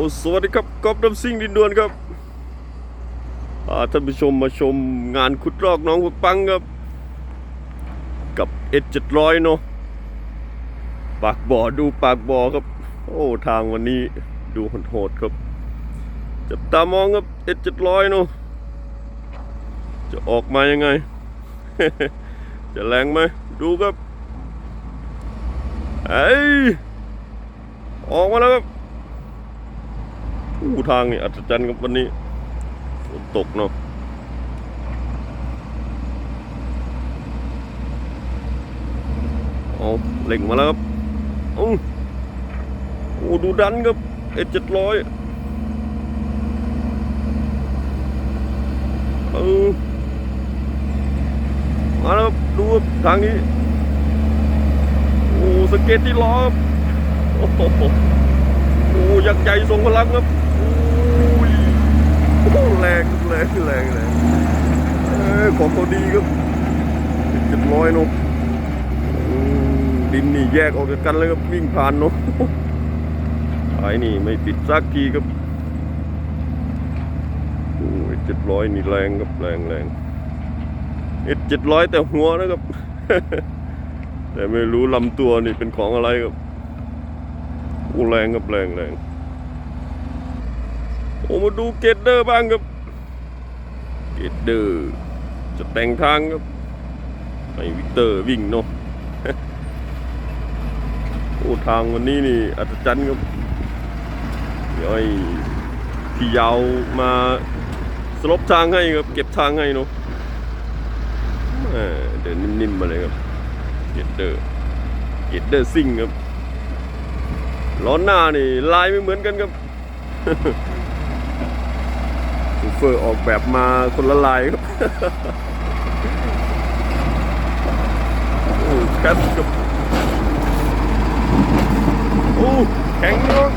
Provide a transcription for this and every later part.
อ้สวัสดีครับกอบน้ำซิ่งดินดวนครับท่านผู้ชมมาชมงานขุดลอกน้องหัวปังครับ กับเอ็ดเจ็ดร้อยเนาะปากบ่อดูปากบ่อครับ โอ้ทางวันนี้ดูโหดครับ จับตามองครับเอ็ดเจ็ดร้อยเนาะจะออกมายังไง จะแรงไหมดูครับ เอ้ยออกมาแล้วครับ อู้ทางนี่อัศจรรย์ครับวันนี้ฝนตกเนาะเอาเหล่งมาแล้วครับอู้โอ้ดูดันครับเอ็ดเจ็ดร้อยเออมาแล้วดูทางนี้ โอ้สเก็ตที่ล้อโอ้โหยักษ์ใหญ่ทรงพลังครับ แรงแรงแรงแรงเอ้ยของเขาดีครับเจ็ดร้อยเนาะดินนี่แยกออกจากกันเลยครับวิ่งผ่านเนาะไอ้นี่ไม่ติดสักทีครับโอ้ยเจ็ดร้อยนี่แรงครับแรงแรงเอ็ดเจ็ดร้อยแต่หัวนะครับ แต่ไม่รู้ลำตัวนี่เป็นของอะไรครับโอ้แรงครับแรงแรง โอ้มาดูเกตเดอร์บ้างครับ เกตเดอร์จะแต่งทางครับให้วิกเตอร์วิ่งเนาะโอ้ทางวันนี้นี่อัศจรรย์ครับเดี๋ยวให้พี่ยาวมาสลบทางให้ครับ เก็บทางให้เนาะเดินนิ่มๆมาเลยครับเกตเดอร์เกตเดอร์ซิ่งครับล้อหน้านี่ลายไม่เหมือนกันครับ เฟอร์ออกแบบมาคนละลายครับโอ้แคสกับโอ้แข็งเนาะ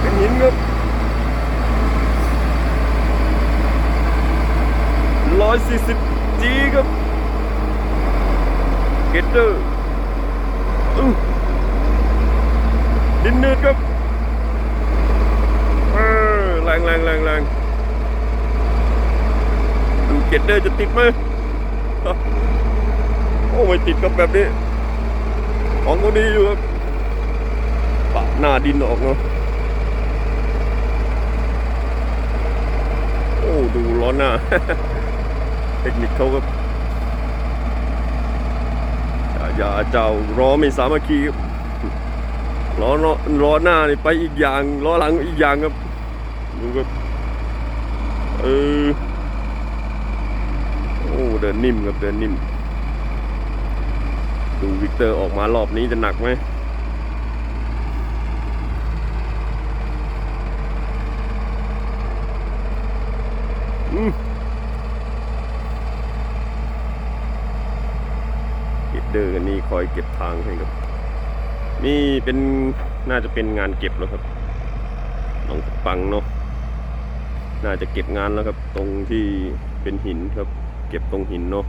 เป็นหินครับร้อยสี่สิบจีครับเกตเตอร์อู้ดินเนืดครับ แรงแรงแรงแรงดูเกตเดอร์จะติดไหมโอ้ไม่ติดกับแบบนี้ ของก็ดีอยู่ครับปะหน้าดินออกเนาะโอ้ดูล้อนหน้าเทคนิคเขาครับอย่าเจ้ารอไม่สามัคคีครับล้อล้อล้อหน้านี่ไปอีกอย่างล้อหลังอีกอย่างครับ ดูครับเออ โอ้ เดินนิ่มครับเดินนิ่ม ดูวิกเตอร์ออกมารอบนี้จะหนักไหมอืมเก็บเดอร์กันนี่คอยเก็บทางให้ครับ นี่เป็นน่าจะเป็นงานเก็บแล้วครับหนองปังเนาะ น่าจะเก็บงานแล้วครับตรงที่เป็นหินครับ เก็บตรงหินเนาะ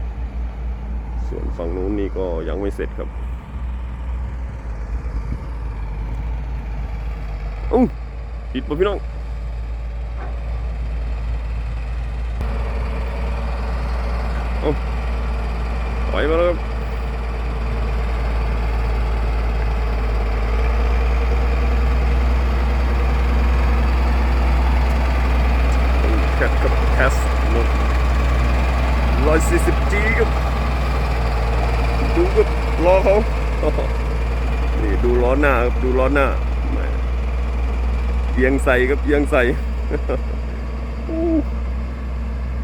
ส่วนฝั่งนู้นนี่ก็ยังไม่เสร็จครับอู้ติดปะพี่น้องเอ้าถอยมาแล้วครับ แคทกับแคส ร้อยสี่สิบจีครับดูกับล้อเขานี่ดูล้อหน้าครับดูล้อหน้าเอียงใส่ครับเอียงใส่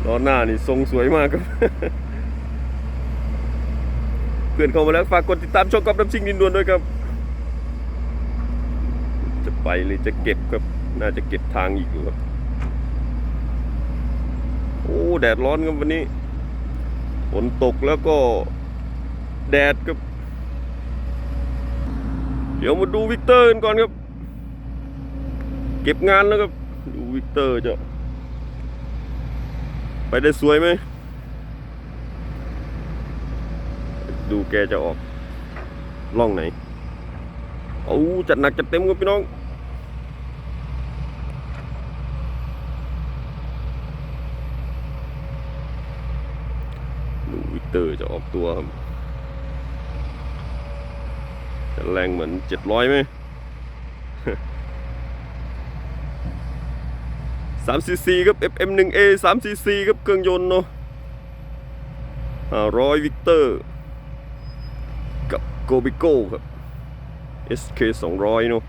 ล้อหน้านี่ทรงสวยมากครับเพื่อนเข้ามาแล้วฝากกดติดตามช่องกับน้ำชิงดินดวนด้วยครับ จะไปหรือจะเก็บครับน่าจะเก็บทางอีกอยู่ครับโอ้แดดร้อนครับวันนี้ ฝนตกแล้วก็แดดครับ เดี๋ยวมาดูวิกเตอร์กันก่อนครับ เก็บงานแล้วครับ ดูวิกเตอร์จะไปได้สวยไหม ดูแกจะออกล่องไหน เอาจัดหนักจัดเต็มครับพี่น้อง เตอร์จะออกตัวครับจะแรงเหมือนเจ็ดร้อยไหมสามซีซีครับ FM 1 A สามซีซีครับเครื่องยนต์เนาะห้าร้อยวิกเตอร์ กับโกบิโก้ครับ SK 200เนาะ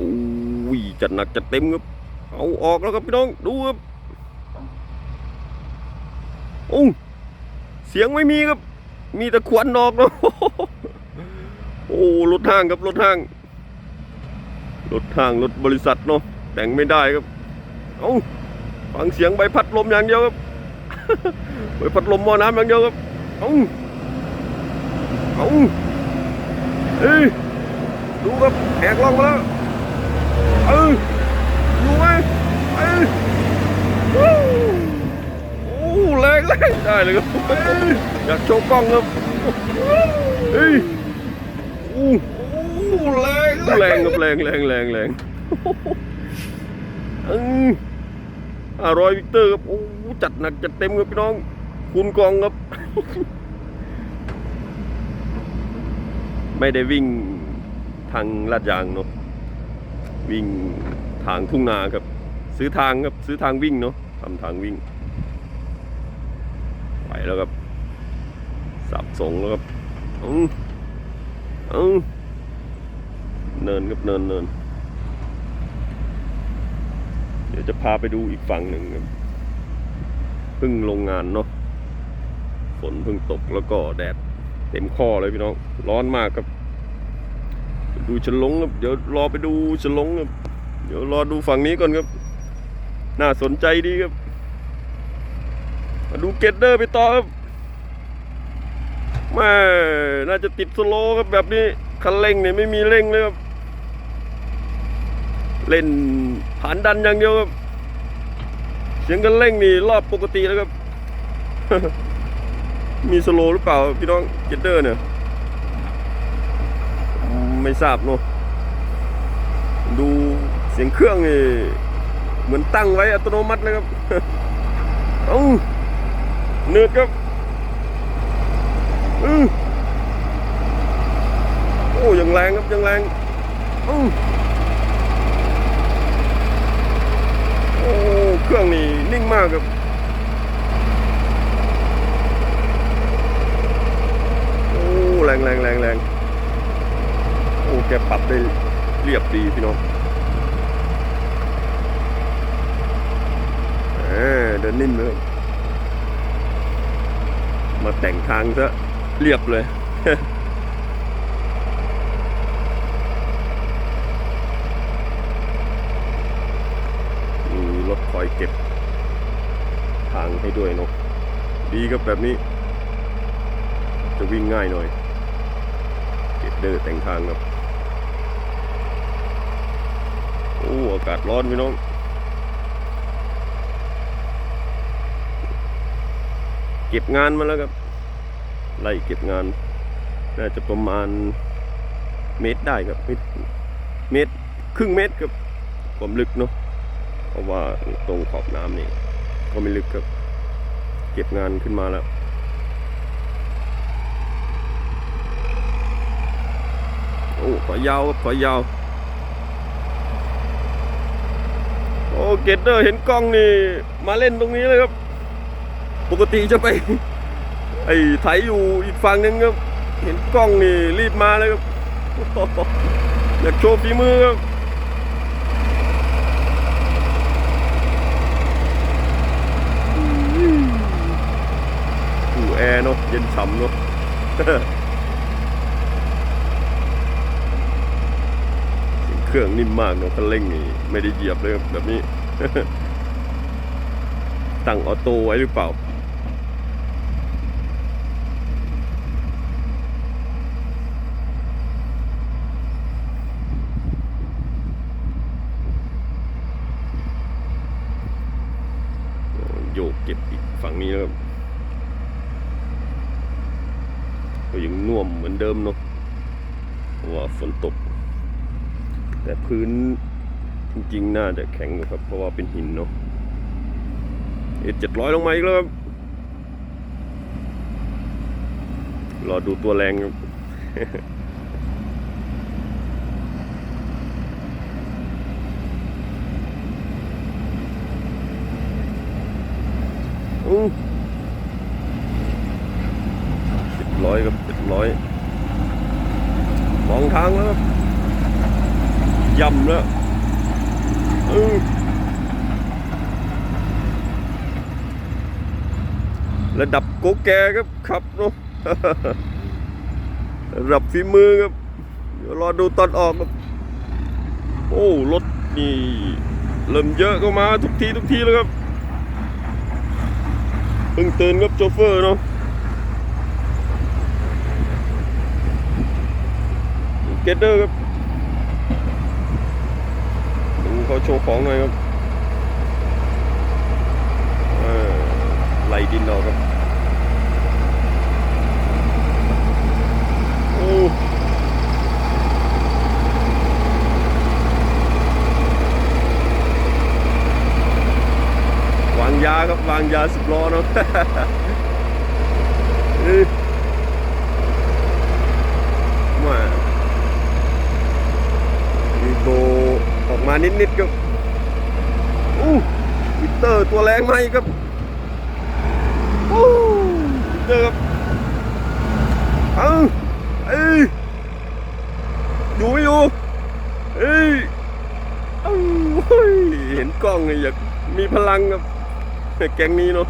อุ้ย จัดหนักจัดเต็มครับเอาออกแล้วครับพี่น้องดูครับโอ้เสียงไม่มีครับ มีแต่ควันออกเนาะโอ้รถห้างครับรถห้างรถห้างรถบริษัทเนาะแต่งไม่ได้ครับเอาฟังเสียงใบพัดลมอย่างเดียวครับใบพัดลมหม้อน้ำอย่างเดียวครับเอาเอาเอ้ดูครับแหกล่องมาแล้ว เออดูไหมเออวู้โอ้แรงแรงได้เลยครับอยากโชว์กล้องครับเฮ้ยโอ้แรงแรงครับแรงแรงแรงแรงอืมอร่อยวิกเตอร์ครับโอ้จัดหนักจัดเต็มครับพี่น้อง คุณกองครับ ไม่ได้วิ่งทางลาดยางเนาะ วิ่งทางทุ่งนาครับ ซื้อทางครับซื้อทางวิ่งเนาะทำทางวิ่งไปแล้วครับสับสงแล้วครับอืออือเนินครับเนินเนินเดี๋ยวจะพาไปดูอีกฝั่งหนึ่งครับเพิ่งลงงานเนาะฝนเพิ่งตกแล้วก็แดดเต็มข้อเลยพี่น้อง ร้อนมากครับ ดูฉลงครับ เดี๋ยวรอไปดูฉลงครับ เดี๋ยวรอดูฝั่งนี้ก่อนครับ น่าสนใจดีครับ มาดูเกตเดอร์ไปต่อครับแม่น่าจะติดสโลครับแบบนี้ คันเร่งเนี่ยไม่มีเร่งเลยครับ เล่นผ่านดันอย่างเดียวครับ เสียงกันเร่งนี่รอบปกติแล้วครับ มีสโลหรือเปล่าพี่น้องเกตเดอร์เนี่ย ไม่ทราบเนาะดูเสียงเครื่องนี่เหมือนตั้งไว้อัตโนมัติเลยครับเอ้าเนืดครับอือโอ้ยังแรงครับยังแรงอือโอ้เครื่องนี่นิ่งมากครับโอ้แรงแรงแรงแรง อ้แกปรับได้เรียบดีพี่น้องเออเดินนิ่มเลย มาแต่งทางซะเรียบเลยมีรถคอยเก็บ ทางให้ด้วยเนาะดีครับแบบนี้ จะวิ่งง่ายหน่อย เก็บเดอร์แต่งทางครับ โอ้อากาศร้อนพี่น้องเก็บงานมาแล้วครับ ไล่เก็บงาน น่าจะประมาณเมตรได้ครับเมตรเมตรครึ่งเมตรครับความลึกเนาะเพราะว่าตรงขอบน้ำนี่ก็ไม่ลึกครับ เก็บงานขึ้นมาแล้วโอ้ขอยาวครับขอยาว โอ้เกตเดอร์เห็นกล้องนี่ มาเล่นตรงนี้เลยครับ ปกติจะไป ไอ้ไถอยู่อีกฝั่งนึงครับเห็นกล้องนี่รีบมาเลยครับอยากโชว์ฝีมือครับอูแอร์เนาะเย็นฉ่ำเนาะ เครื่องนิ่มมากเนาะคันเร่งนี่ไม่ได้เหยียบเลยแบบนี้ ตั้งออโต้ไว้หรือเปล่าโยกเก็บอีกฝั่งนี้นะครับก็ยังน่วมเหมือนเดิมเนาะว่าฝนตก แต่พื้นจริงๆ น่าจะแข็งอยู่ครับ เพราะว่าเป็นหินเนาะเอเจ็ดร้อยลงมาอีกแล้วครับ รอดูตัวแรงครับอู้เจ็ดร้อยครับเจ็ดร้อยมองทางแล้วครับย่ำแล้วระดับโกแกครับขับเนาะระดับฝีมือครับเรอดูตอนออกครับโอ้รถนี่เริ่มเยอะก็มาทุกทีทุกทีแล้วครับเพิ่งตื่นครับโชเฟอร์เนาะเกตเดอร์ครับดูเขาโชว์ของหน่อยครับเออไล่ดินออกครับโอ้วางยาครับวางยาสิบล้อเนาะ เอ้ยมามีโบออก มานิดๆครับอู้วิเตอร์ตัวแรงไหมครับอู้วิเตอร์ครับเอาเอ้ยอยู่ไม่อยู่เอ้ยเอ้าเฮ้ยเห็นกล้องไงอยากมีพลังครับแก๊งนี้เนาะ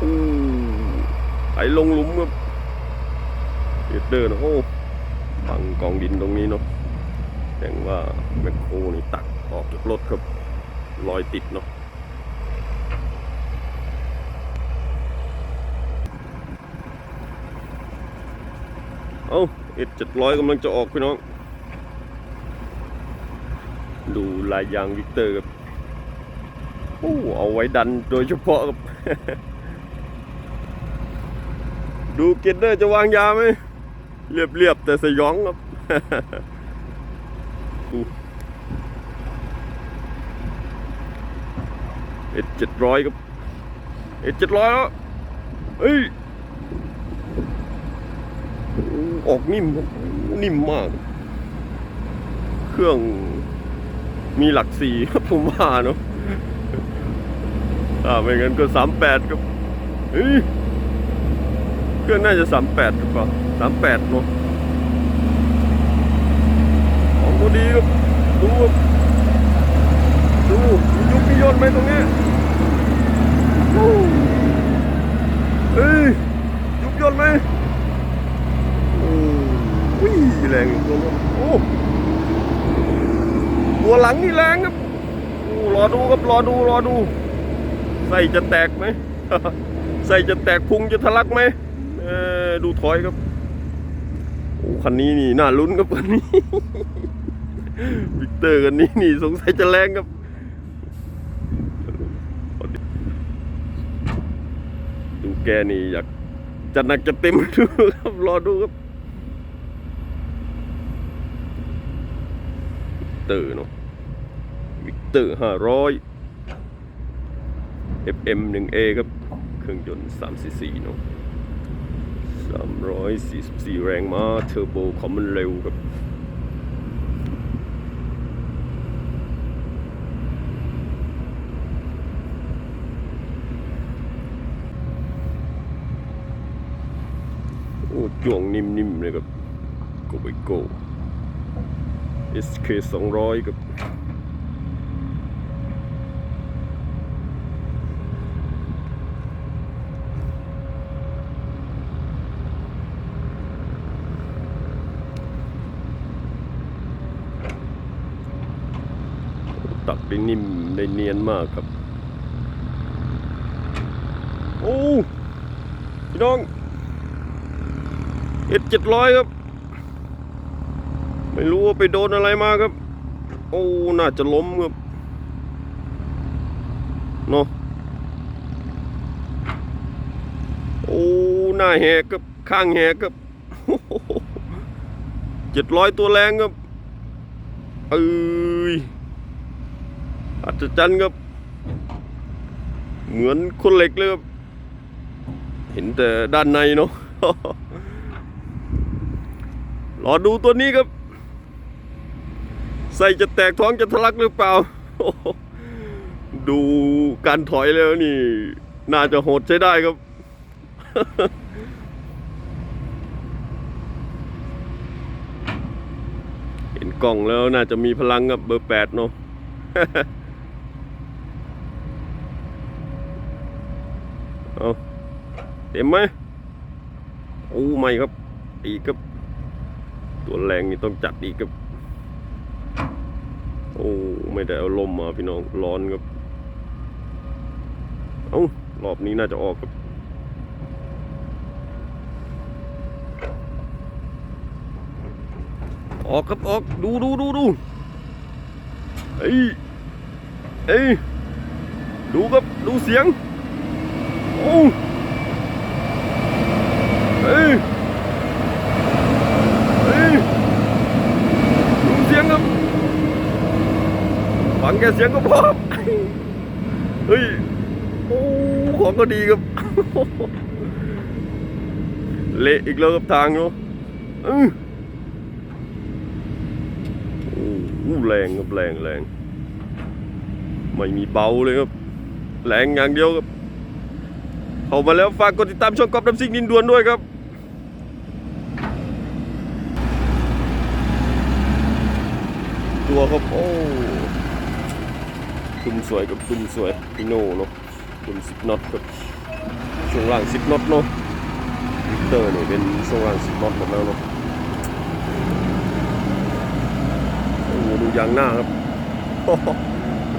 อู้ไห ลลงหลุมครับเดเดอร์นะโอ้ฝังกองดินตรงนี้เนาะแสดงว่าแมคโครนี่ตักออกจากรถครับรอยติดเนาะเอ้าเอ็ดเจ็ดร้อยกำลังจะออกพี่น้อง ดูลายยางวิกเตอร์ครับโอ้เอาไว้ดันโดยเฉพาะครับ ดูเกนเดอร์จะวางยาไหมเรียบๆแต่สยองครับเอ็ดเจ็ดร้อยครับเอ็ดเจ็ดร้อยแล้วเฮ้ยออกนิ่มนิ่มมาก เครื่องมีหลักสี่ครับผมว่าเนาะอ่าไม่งั้นก็สามแปดครับเฮ้ย เครื่องน่าจะสามแปดหรือเปล่าสามแปดเนาะของพอดีครับดูดูมียุบมีย่นไหมตรงนี้โอ้เฮ้ยยุบย่นไหมโอ้วิ่งแรงตัวนั้โอ้ตัวหลังนี่แรงครับโอ้รอดูครับรอดูรอดูใส่จะแตกไหมใส่จะแตกพุงจะทะลักไหม ดูถอยครับโอ้คันนี้นี่น่าลุ้นครับคันนี้วิกเตอร์คันนี้นี่สงสัยจะแรงครับดูแกนี่อยากจะหนักจะเต็มดูครับรอดูครับวิกเตอร์เนาะวิกเตอร์ห้าร้อย FM 1A ครับ เครื่องยนต์3 cc เนาะ 344 แรงม้าเทอร์โบคอมมันเร็วครับโอ้จ่วงนิ่มๆเลยครับโกไปโก SK 200ครับ ได้นิ่มได้เนียนมากครับ โอ้พี่น้องเอ็ดเจ็ดร้อยครับ ไม่รู้ว่าไปโดนอะไรมาครับ โอ้ น่าจะล้มครับเนาะโอ้ หน้าแหกครับ ข้างแหกครับเจ็ดร้อยตัวแรงครับเอ้ย อัศจรรย์ครับ เหมือนคนเหล็กเลยครับ เห็นแต่ด้านในเนาะรอดูตัวนี้ครับ ใส่จะแตกท้องจะทะลักหรือเปล่า ดูการถอยแล้วนี่ น่าจะโหดใช้ได้ครับเห็นกล่องแล้วน่าจะมีพลังกับเบอร์แปดเนาะ เอาเต็มไหมโอ้ไม่ครับ อีกครับ ตัวแรงนี่ต้องจัดอีกครับ โอ้ไม่ได้เอาลมมาพี่น้องร้อนครับเอารอบนี้น่าจะออกครับออกครับออกดูดูดูดูเอ้ยเอ้ยดูครับดูเสียง อ้เอ้ยเอ้ยเสียงครับฟังแค่เสียงก็พอเฮ้ยโอ้ของก็ดีครับเละอีกแล้วครับทางเนาะอื้อโอ้แรงครับแรงแรงไม่มีเบาเลยครับ แรงอย่างเดียวครับ เข้ามาแล้วฝากกดติดตามช่องกอบน้ำซิ่งดินดวนด้วยครับตัวครับโอ้ตุ่มสวยกับตุ่มสวยพี่โน่เนาะตุ่มสิบน็อตครับช่วงล่างสิบน็อตเนาะวิกเตอร์เนี่ยเป็นช่วงล่างสิบน็อตหมดแล้วเนาะโอ้ดูยางหน้าครับ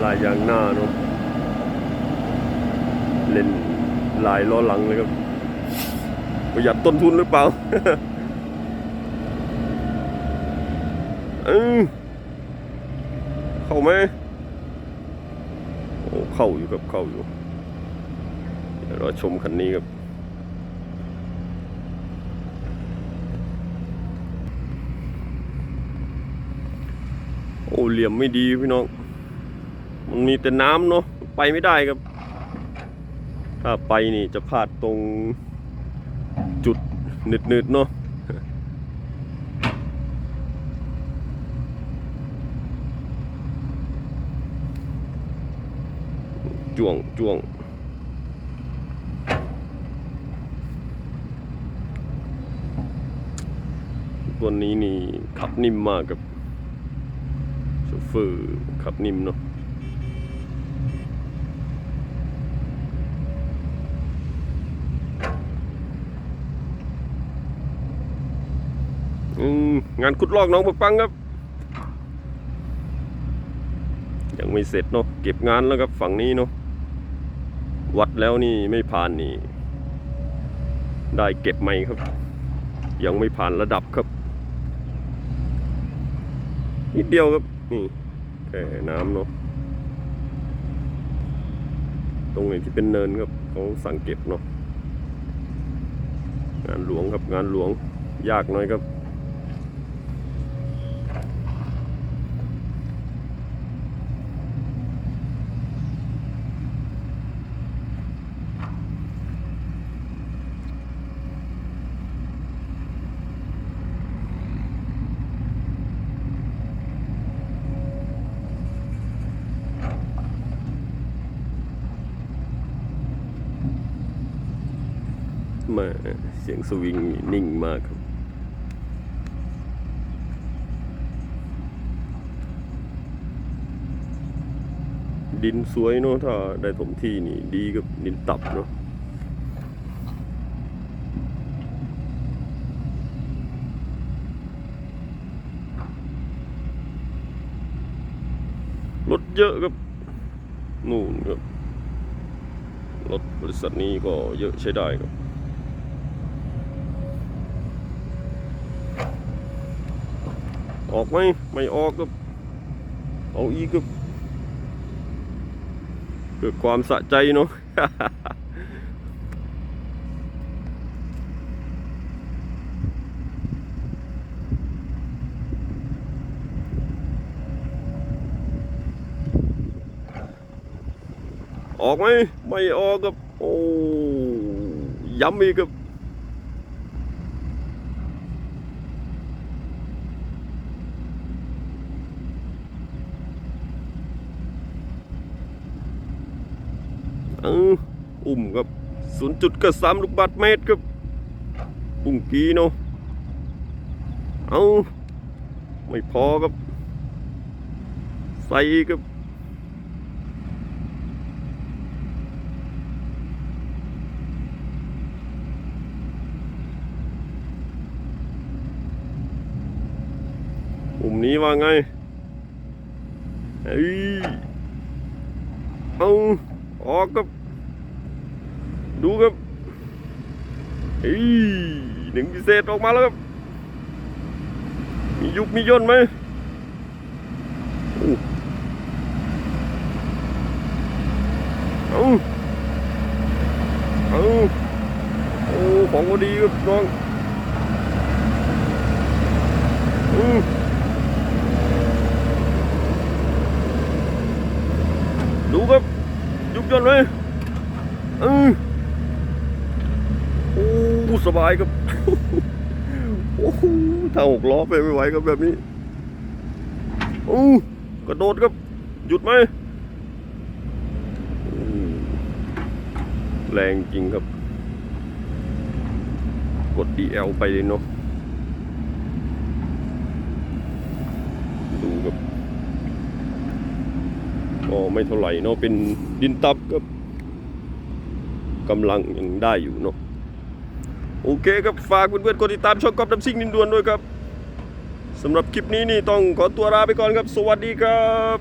ลายยางหน้าเนาะเล่น ลายล้อหลังเลยครับ ประหยัดต้นทุนหรือเปล่าเออเข้าไหมโอ้เข้าอยู่ครับเข้าอยู่เดี๋ยวเราชมคันนี้ครับโอ้เหลี่ยมไม่ดีพี่น้อง มันมีแต่น้ำเนาะไปไม่ได้ครับ ถ้าไปนี่จะพลาดตรงจุดหนืดๆเนาะจ้วงจ้วงตัวนี้นี่ขับนิ่มมากครับโชเฟอร์ขับนิ่มเนาะอืม งานขุดลอกน้องปะปังครับ ยังไม่เสร็จเนาะเก็บงานแล้วครับฝั่งนี้เนาะวัดแล้วนี่ไม่ผ่านนี่ ได้เก็บไหมครับ ยังไม่ผ่านระดับครับ นิดเดียวครับนี่แค่น้ำเนาะตรงไหนที่เป็นเนินครับเขาสั่งเก็บเนาะงานหลวงครับงานหลวงยากหน่อยครับ มา เสียงสวิงนิ่งมากครับดินสวยเนาะถ้าได้ถมที่นี่ดีกับดินตับเนาะรถเยอะครับนู่นครับรถบริษัทนี้ก็เยอะใช้ได้ครับ ออกไหมไม่ออกครับเอาอีกครับเพื่อความสะใจเนาะออกไหมไม่ออกครับโอ้ย้ำอีกครับ เอออุ้มครับศูนย์จุดก็สามลูกบาทเมตรครับปุ่งกีเนาะเอาไม่พอครับ ใส่ครับปุ่มนี้ว่าไงเฮ้ยเอา ออกครับ ดูครับเฮ้ยหนึ่งพิเศษออกมาแล้วครับ มียุบมีย่นไหมอู้เอาเอาโอ้ของก็ดีครับน้องอือดูครับ ยุบย่นไหม อือโอ้ สบายครับ โอ้โหถ้าหกล้อไปไม่ไหวครับแบบนี้โอ้กระโดดครับ หยุดไหม แรงจริงครับ กด DL ไปเลยเนาะดูครับก็ไม่เท่าไหร่เนาะเป็นดินตับครับกำลังยังได้อยู่เนาะ โอเคครับฝากเพื่อนๆกดติดตามช่องกอฟดับซิ่งนินดวนด้วยครับสำหรับคลิปนี้นี่ต้องขอตัวลาไปก่อนครับ สวัสดีครับ